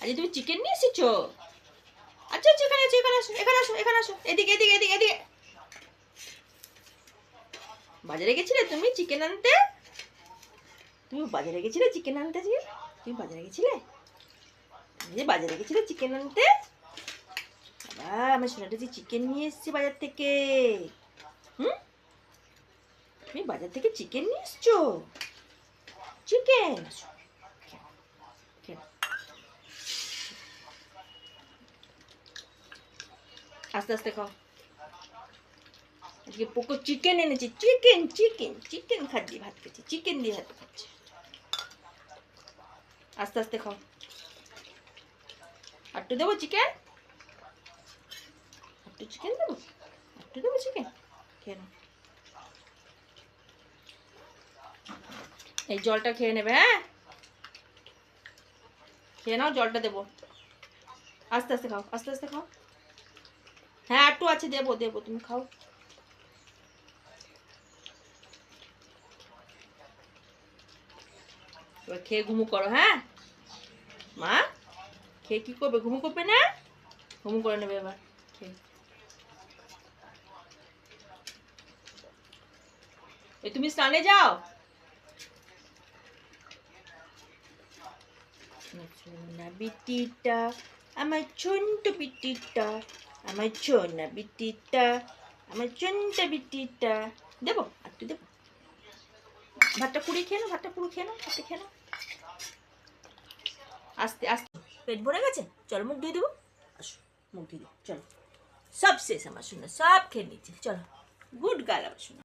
আজকে তুমি চিকেন নিয়ে এসেছ? আচ্ছা আচ্ছা এখানে এখানে আসো এখানে আসো এখানে আসো এদিকে এদিকে এদিকে এদিকে। বাজারে গেছিলে তুমি চিকেন আনতে? তুমি বাজারে গেছিলে চিকেন আনতে আজকে? তুমি বাজারে গেছিলে? তুমি যে বাজারে গেছিলে চিকেন আনতে? বাবা আমার সোনাটা যে চিকেন নিয়ে এসছে বাজার থেকে। হুম? তুমি বাজার থেকে চিকেন নিয়ে এসছো? চিকেন আস্তে আস্তে খাও আজকে পোকো চিকেন এনেছে চিকেন চিকেন চিকেন খাচ্ছি ভাত খেয়েছি চিকেন দিয়ে ভাত খাচ্ছে আস্তে আস্তে খাও আটটু দেবো চিকেন একটু চিকেন দেবো একটু দেবো চিকেন খেয়ে নাও এই জলটা খেয়ে নেবে হ্যাঁ খেয়ে নাও জলটা দেবো আস্তে আস্তে খাও আস্তে আস্তে খাও একটু আছে, দেবো দেবো, তুমি খাও। খেয়ে ঘুমু করো হ্যাঁ? মা, খেয়ে কি করবে? ঘুমু করবে না? ঘুমু করে নেবে এবার, খেয়ে। এই তুমি স্নানে যাও? বিটিটা আমার ছোট্ট বিটিটা আমার চোনা বিটিটা আমার ছোট্ট বিটিটা দেবো একটু দেবো ভাতটা পুড়ি খেয়ে নাও ভাতটা পুরো খেয়ে নাও ভাতটা খেয়ে নাও আস্তে আস্তে পেট ভরে গেছে চলো মুখ ধুয়ে দেবো আসো মুখ ধুয়ে দেবো চলো সব শেষ আমার শোনা সব খেয়ে নিচ্ছে চলো গুড গাল আমার শোনা